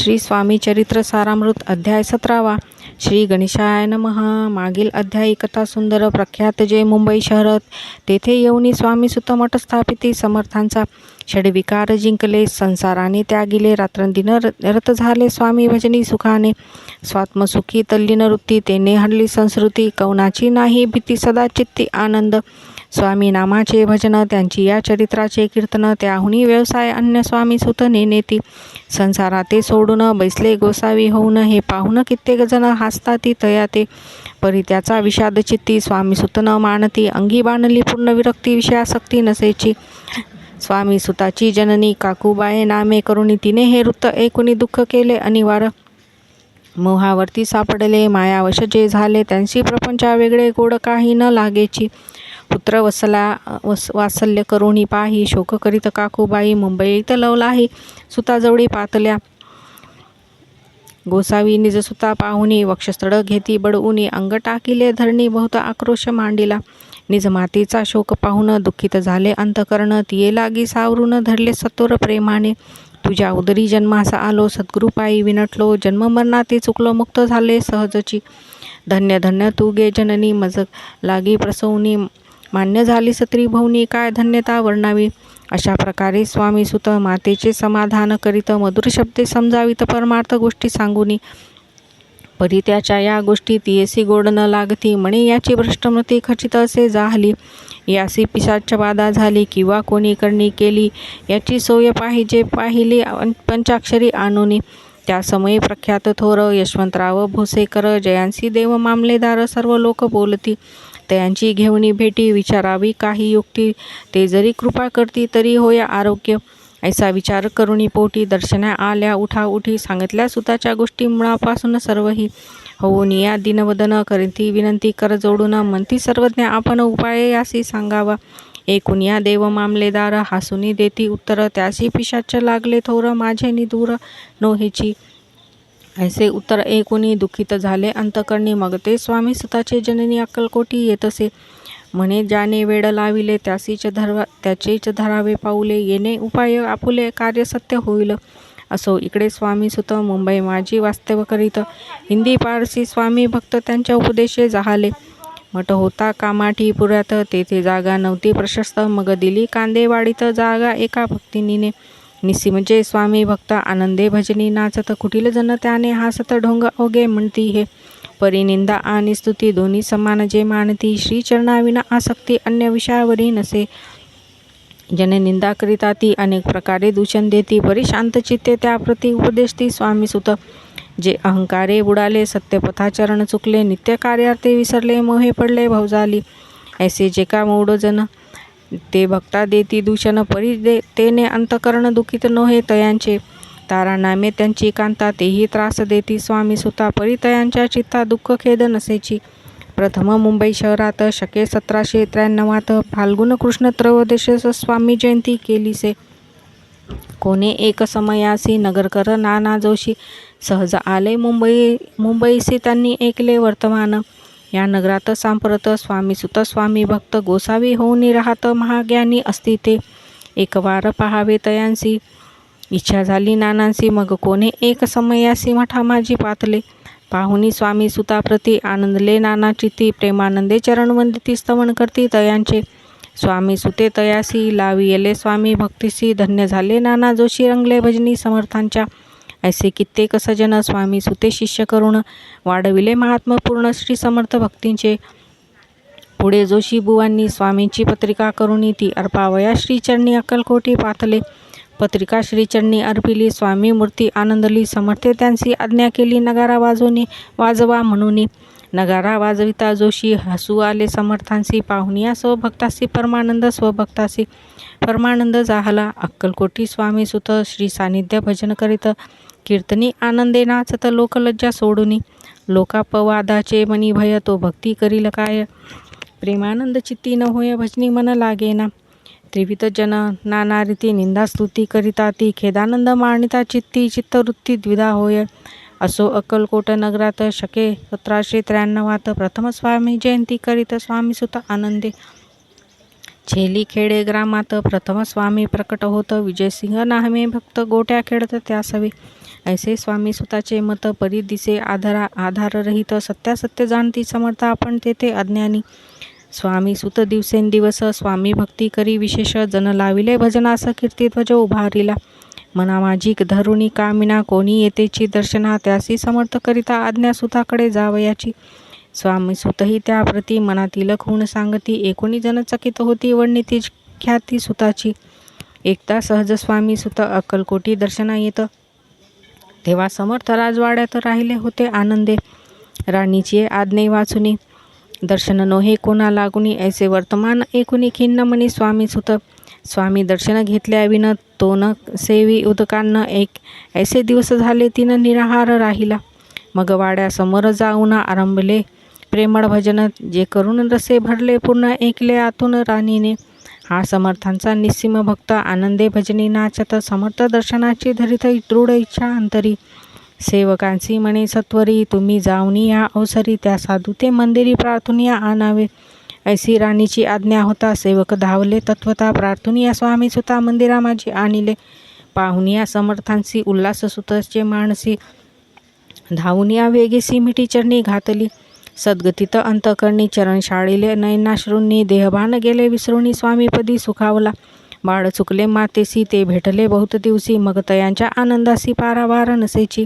श्री स्वामी चरित्र सारामृत अध्याय सतरावा. श्री गणेशाय नमः. मागील अध्यायी कथा सुंदर प्रख्यात जे मुंबई शहरात तेथे येऊनी स्वामी सुतमट स्थापिती समर्थांचा षडविकार जिंकले संसाराने त्यागिले रात्रंदिन र- रत झाले स्वामी भजनी सुखाने. स्वात्मसुखी तल्लीन वृत्ती तेने हडली संस्कृती कवनाची नाही भीती सदा चित्ती आनंद. स्वामी नामाचे भजन त्यांची या चरित्राचे कीर्तन त्याहुनी व्यवसाय अन्य स्वामी सुत नेनेती संसारात ते सोडून बैसले गोसावी होऊन हे पाहून कित्येक जण हासताती तया ते परी त्याचा विषाद चित्ती स्वामी सुत न मानती अंगी बाणली पूर्ण विरक्ती विषयासक्ती नसेची. स्वामी सुताची जननी काकूबाये नामे करुणी तिने हे वृत्त ऐकुनी दुःख केले अनिवार्य. मोहावरती सापडले मायावश जे झाले त्यांची प्रपंचा वेगळे गोड काही न लागेची पुत्र वसला वस वात्सल्य करुणी पाही शोक करीत काकूबाई मुंबईत लवलाही सुताजवळी पातल्या. गोसावी निज सुता पाहुनी वक्षस्थळ घेती बडउनी अंग टाकिले धरणी बहुत आक्रोश मांडिला. निज मातीचा शोक पाहून दुःखित झाले अंतकरण तिये लागी सावरून धरले सत्वर प्रेमाने. तुझ्या उदरी जन्मास आलो सद्गुरुपायी विनटलो जन्म मरणाती चुकलो मुक्त झाले सहजची. धन्य धन्य तू गे जननी मज लागी प्रसवनी मान्य झाली सत्री भवनी काय धन्यता वर्णावी? अशा प्रकारे स्वामी सुत मातेचे समाधान करीत मधुर शब्दे समजावीत परमार्थ गोष्टी सांगूनी. परी त्याच्या या गोष्टी तियेसी गोड न लागती म्हणे याची भ्रष्टमती खचित असे जाहली. यासी पिशाच बाधा झाली किंवा कोणी करणी केली याची सोय पाहिजे पाहिली पंचाक्षरी आणूनी. त्या समयी प्रख्यात थोर यशवंतराव भोसेकर जयांसी देव मामलेदार सर्व लोक बोलती. त्यांची घेऊनी भेटी विचारावी. काही युक्ती ते जरी कृपा करती तरी होय आरोग्य. ऐसा विचार करुणी पोटी दर्शना आल्या. उठा उठी. सांगितल्या सुताच्या गोष्टी मुळापासून सर्वही. होऊन या दिनवदन करीती विनंती कर जोडून म्हणती सर्वज्ञ आपण उपाय यासी सांगावा. एकूण या देव मामलेदार हासुनी देती उत्तर. त्यासी पिशाच लागले थोर. माझे निदूर. नोहेची ऐसे उत्तर ऐकुनी दुःखित झाले अंतकरणी मग ते स्वामी स्वतःचे जननी अक्कलकोटी येत असे. म्हणे ज्याने वेड लाविले त्यासीच धरवा त्याचेच धरावे पाऊले येणे उपाय आपुले कार्य सत्य होईल. असो इकडे स्वामी सुत मुंबई माझी वास्तव करीत. हिंदी पारसी स्वामी भक्त त्यांच्या उपदेशे जहाले. मठ होता कामाठी पुरात तेथे जागा नव्हती प्रशस्त. मग दिली कांदेवाडीत जागा एका भक्तिनीने. निसी म्हणजे स्वामी भक्त आनंदे भजनी नाचत कुटील जन त्याने हासत ढोंग ओगे म्हणती हे. परिनिंदा आणि स्तुती दोन्ही समान जे मानती श्रीचरणाविना आसक्ती अन्य विषयावरी नसे. जननिंदा करिता ती अनेक प्रकारे दूषण देती परी शांत चित्ते त्याप्रती उपदेशती स्वामी सुत. जे अहंकारे बुडाले सत्यपथाचरण चुकले नित्य कार्यार्थे विसरले मोहे पडले भवजाली ऐसे जे का मूढ ते भक्ता देती दूषण परी दे तेने अंतकरण दुखित नोहे तयांचे. तारा नामे त्यांची कांता तेही त्रास देती स्वामी सुता परितयांच्या चित्ता दुःख खेद नसेची. प्रथम मुंबई शहरात शके सतराशे त्र्याण्णवात फाल्गुन कृष्ण त्रयोदशेस स्वामी जयंती केलीसे. कोणे एक समयासी नगरकर नाना जोशी सहज आले मुंबई मुंबईसी त्यांनी ऐकले वर्तमान. या नगरात सांप्रत स्वामी सुतस्वामी भक्त गोसावी होऊन राहत महाज्ञानी असती ते. एक वार पहावे तयांसी. इच्छा झाली नानांसी मग कोणे एक समयासी मठा माझी पातले. पाहुनी स्वामी सुताप्रती आनंदले नाना चित्ती प्रेमानंदे चरणवंदिती स्तवन करती तयांचे. स्वामी सुते तयासी लावी येले स्वामी भक्तीसी धन्य झाले नाना जोशी रंगले भजनी समर्थांच्या. ऐसे कित्येक सजन स्वामी सुते शिष्य करून वाढविले महात्मपूर्ण श्री समर्थ भक्तींचे. पुढे जोशी बुवांनी स्वामींची पत्रिका करुणी ती अर्पावया श्रीचरणी अक्कलकोटी पाथले पत्रिका श्रीचरणी अर्पिली स्वामी मूर्ती आनंदली समर्थे त्यांची आज्ञा केली नगारा वाजवणे वाजवा म्हणून. नगारा वाजविता जोशी हसू आले समर्थांसी पाहुनिया स्वभक्तासी परमानंद स्वभक्तासी परमानंद जाहला अक्कलकोटी स्वामी सुत श्री सानिध्य भजन करीत. कीर्तनी आनंदे नाचत लोकलज्जा सोडूनी. लोकापवादाचे मनी भय तो भक्ती करील काय? प्रेमानंद चित्ती न होय भजनी मन लागेना. त्रिविध जन नाना रीती निंदा स्तुती करिता ती खेदानंद मानिता चित्ती चित्तवृत्ती द्विधा होय. असो अक्कलकोट नगरात शके सतराशे त्र्याण्णवात प्रथम स्वामी जयंती करीत स्वामी सुत आनंदे. छेली खेडे ग्रामात प्रथम स्वामी प्रकट होत. विजयसिंह नाहमे भक्त गोट्या खेळत त्यासवे. ऐसे स्वामी स्वतःचे मत परी दिसे आधारा आधाररहित सत्यासत्य जाणती समर्थ आपण तेथे अज्ञानी. स्वामी सुत दिवसेंदिवस स्वामी भक्ती करी विशेष जन लाविले भजनास कीर्तिध्वज उभारिला. मना माझी धरुणी कामिना कोणी येतेची दर्शना त्यासी समर्थ करिता आज्ञा सुताकडे जावयाची. स्वामी सुतही त्याप्रती मनातील खूण सांगती एकोणी जन चकित होती वडणीती ख्याती सुताची. एकदा सहज स्वामी सुत अक्कलकोटी दर्शना येतं तेव्हा समर्थ राजवाड्यात राहिले होते आनंदे. राणीची आज्ञे वाचुनी दर्शन नोहे कोणा लागुनी ऐसे वर्तमान ऐकुनी खिन्न म्हणी स्वामी सुत. स्वामी दर्शन घेतल्याविन तो न सेवी उदकांना एक ऐसे दिवस झाले तिनं निराहार राहिला. मग वाड्यासमोर जाऊन आरंभले. प्रेमळ भजन जे करून रसे भरले पूर्ण ऐकले आतून राणीने. हा समर्थांचा निस्सीम भक्त आनंदे भजनी नाचत समर्थ दर्शनाची धरित दृढ इच्छा अंतरी. सेवकांची म्हणे सत्वरी तुम्ही जाऊनी या अवसरी त्या साधू ते मंदिरी प्रार्थुनिया आणावे. ऐसी राणीची आज्ञा होता सेवक धावले तत्वता प्रार्थुनिया स्वामी सुता मंदिरा माझी आणिले. पाहुनिया समर्थांसी उल्हास सुतचे माणसी. धावून वेगेसी मिठी चरणी घातली. सद्गतीत अंतकरणी चरण शाळिले नयनाश्रूंनी देहभान गेले विसरुणी स्वामीपदी सुखावला. बाळ चुकले मातेसी ते भेटले बहुत दिवसी. मग तयांच्या आनंदासी पारावार नसेची.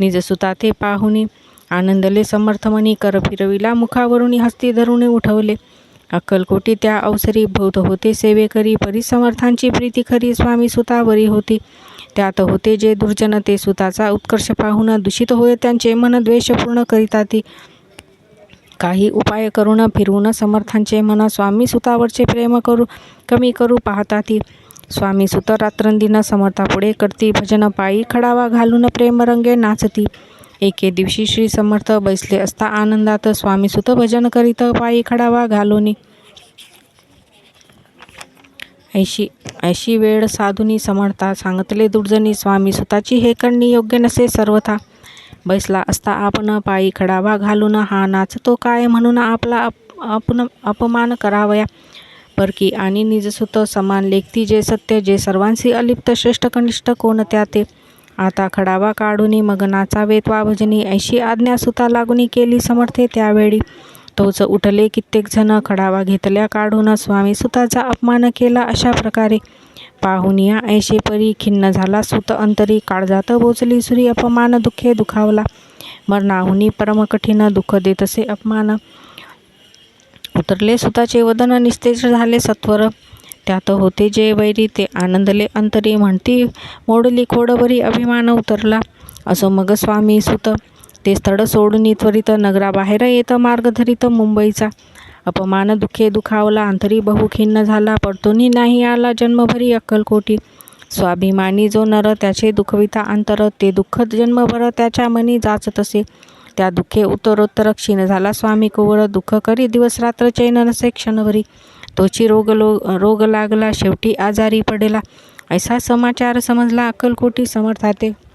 निजसुता ते पाहुनी. आनंदले समर्थमणी कर फिरविला. मुखावरुणी हस्ती धरून उठवले. अक्कलकोटी त्या अवसरी भूत होते. सेवेकरी परिसमर्थांची प्रीती खरी. स्वामी सुतावरी होती. त्यात होते जे दुर्जन ते सुताचा उत्कर्ष पाहून दूषित होय त्यांचे मन द्वेषपूर्ण करीता ती. काही उपाय करून फिरून समर्थांचे मन स्वामी सुतावरचे प्रेम करू कमी करू पाहता ती स्वामी सुत रात्रंदिन समर्थापुढे करती. भजन पायी खडावा घालून प्रेमरंगे नाचती. एके दिवशी श्री समर्थ बैसले असता आनंदात स्वामी सुत भजन करीत पायी खडावा घालूनी. ऐशी ऐशी वेळ साधुनी समर्था सांगतले दुर्जनी स्वामी सुताची हे करणी योग्य नसे सर्वथा. बैसला असता आपण पायी खडावा घालून हा नाचतो काय म्हणून आपला अप आपण अपमान करावया? परकी आणि निजसुत समान लेखती जे सत्य जे सर्वांशी अलिप्त श्रेष्ठ कनिष्ठ कोणत्या ते? आता खडावा काढूनी मग नाचावेत वा भजनी ऐशी आज्ञा सुता लागुनी केली समर्थे त्यावेळी. तोच उठले कित्येक जण खडावा घेतल्या. काढून स्वामी सुताचा अपमान केला. अशा प्रकारे पाहुनिया ऐशे परी खिन्न झाला. सुत अंतरी काळजात बोचली. सुरी अपमान दुःखे दुखावला. मरणाहुनी परम कठीण दुःख देतसे अपमान उतरले. सुताचे वदन निस्तेज झाले. सत्वर त्यात होते जे वैरी ते आनंदले. अंतरी म्हणती मोडली खोडभरी अभिमान उतरला. असो मग स्वामी सुत ते स्थळ सोडून त्वरित नगराबाहेर येत मार्ग धरित मुंबईचा. अपमान दुःखे दुखावला अंतरी बहुखिन्न झाला पडतोनी नाही आला जन्मभरी अक्कलकोटी. स्वाभिमानी जो नर त्याचे दुखविता अंतर ते दुःख जन्मभर त्याच्या मनी जाच तसे त्या दुःखे उत्तरोत्तर क्षीण झाला स्वामी कुवर दुःख करी दिवस रात्र चैन नसे क्षणभरी. तोची रोग लो रोग लागला शेवटी आजारी पडेला. ऐसा समाचार समजला अक्कलकोटी समर्थाते.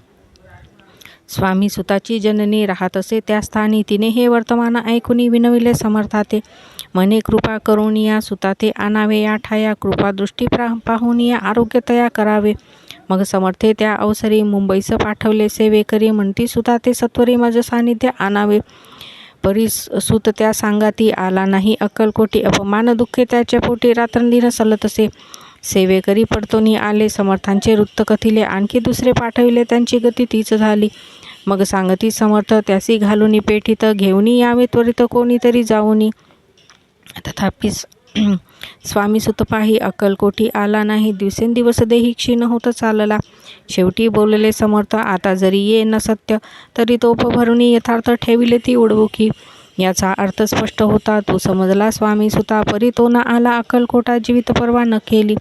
स्वामी सुताची जननी राहत असे त्या स्थानी तिने हे वर्तमान ऐकून विनविले समर्थाते. मने कृपा करून या सुताते आणावे या ठाया कृपादृष्टी प्रा पाहून या आरोग्य तया करावे. मग समर्थे त्या अवसरी मुंबईस पाठवले सेवेकरी म्हणती सुताते सत्वरी माझं सानिध्य आणावे. परी सुत त्या सांगाती आला नाही अक्कलकोटी अपमान दुःखे त्याच्या पोटी रात्रंदिन सलत असे सेवेकरी पडतोनी आले समर्थांचे वृत्त कथिले आणखी दुसरे पाठविले त्यांची गती तीच झाली. मग सांगती समर्थ त्यासी घालूनी पेठीत घेऊनी यावे त्वरित कोणीतरी जाऊनी. तथापि स्वामी सुतपाही अक्कलकोटी आला नाही दिवसेंदिवस देही क्षीण होत चालला. शेवटी बोलले समर्थ आता जरी ये न सत्य तरी तोप भरुणी यथार्थ ठेविले ती उडवुकी. याचा अर्थ स्पष्ट होता तो समजला स्वामी सुता परी तो न आला अक्कलकोटा जीवित परवा न केली.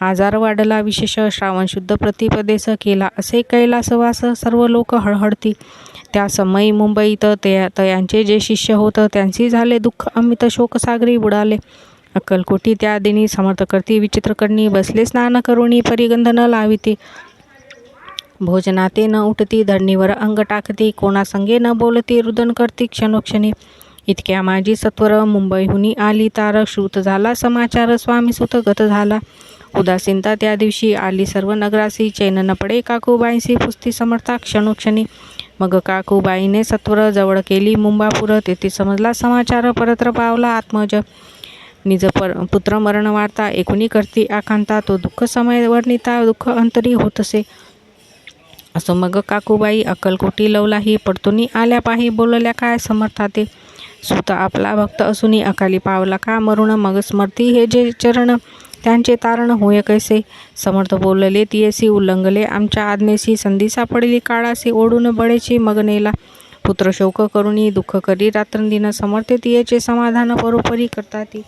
आजार वाढला विशेष श्रावण शुद्ध प्रतिपदेस केला असे कैलासवास सर्व लोक हळहळती. त्या समयी मुंबईत ते तयांचे जे शिष्य होतं त्यांची झाले दुःख अमित शोकसागरी बुडाले. अक्कलकोटी त्या दिनी समर्थकर्ती विचित्रकडणी बसले स्नान करुणी परिगंध न लाविते. भोजनाते न उठती धरणीवर अंग टाकती कोणासंगे न बोलती रुदन करती क्षणोक्षणी. इतक्या माझी सत्वर मुंबईहुनी आली तारक श्रुत झाला समाचार स्वामी सुत गत झाला. उदासीनता त्या दिवशी आली सर्व नगरासी चैन न पडे काकूबाईंशी पुस्ती समर्था क्षणोक्षणी. मग काकूबाईने सत्वर जवळ केली मुंबापुर तेथे समजला समाचार परत्र पावला आत्मज. निज पर पुत्र मरण वार्ता एकुणी करती आकांता तो दुःख समय वर्णिता दुःख अंतरी होतसे. असो मग काकूबाई अक्कलकोटी लवलाही पडतोनी आल्या पाही बोलल्या काय समर्था ते? सुत आपला भक्त असूनी अकाली पावला का मरुण मग स्मरती? हे जे चरण त्यांचे तारण होय कैसे? समर्थ बोलले तियेसी उल्लंघले आमच्या आज्ञेसी संधी सापडली काळासी ओढून बळेची मग नेला. पुत्र शोक करुणी दुःख करी रात्रंदिन समर्थे तियेचे समाधान परोपरी करताती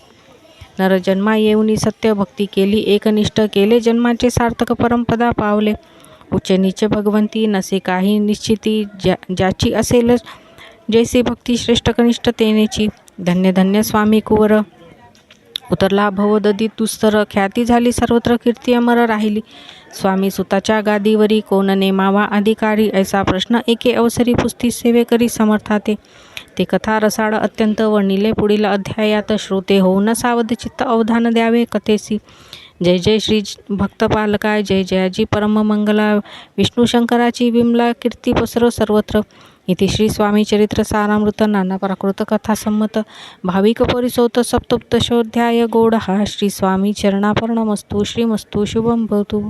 नर जन्मा येऊनी सत्य भक्ती केली एकनिष्ठ केले जन्माचे सार्थक परंपदा पावले. उच्च नीच भगवंती नसे काही निश्चिती ज्या ज्याची असेलच. जैसी भक्ती श्रेष्ठ कनिष्ठ तेनेची धन्य धन्य स्वामी कुवर. उतरला भवददी तुस्तर ख्याती झाली सर्वत्र कीर्ती अमर राहिली. स्वामी सुताच्या गादीवरी कोण नेमावा अधिकारी? ऐसा प्रश्न एके अवसरी पुस्ती सेवेकरी समर्थाते. ते कथा रसाळ अत्यंत वर्णिले पुढील अध्यायात श्रोते होऊन सावध चित्त अवधान द्यावे कथेसी. जय जय श्री भक्तपालकाय जय जयाजी परममंगला विष्णू शंकराची विमला कीर्ती पसरो सर्वत्र. इथे श्री स्वामी चरित्र सारामृत नाना प्राकृत कथा संमत भाविक परिसोत सप्तोपदशोध्याय गोड हा श्री स्वामी चरणापर्णमस्तु श्रीमस्तु शुभम भवतु.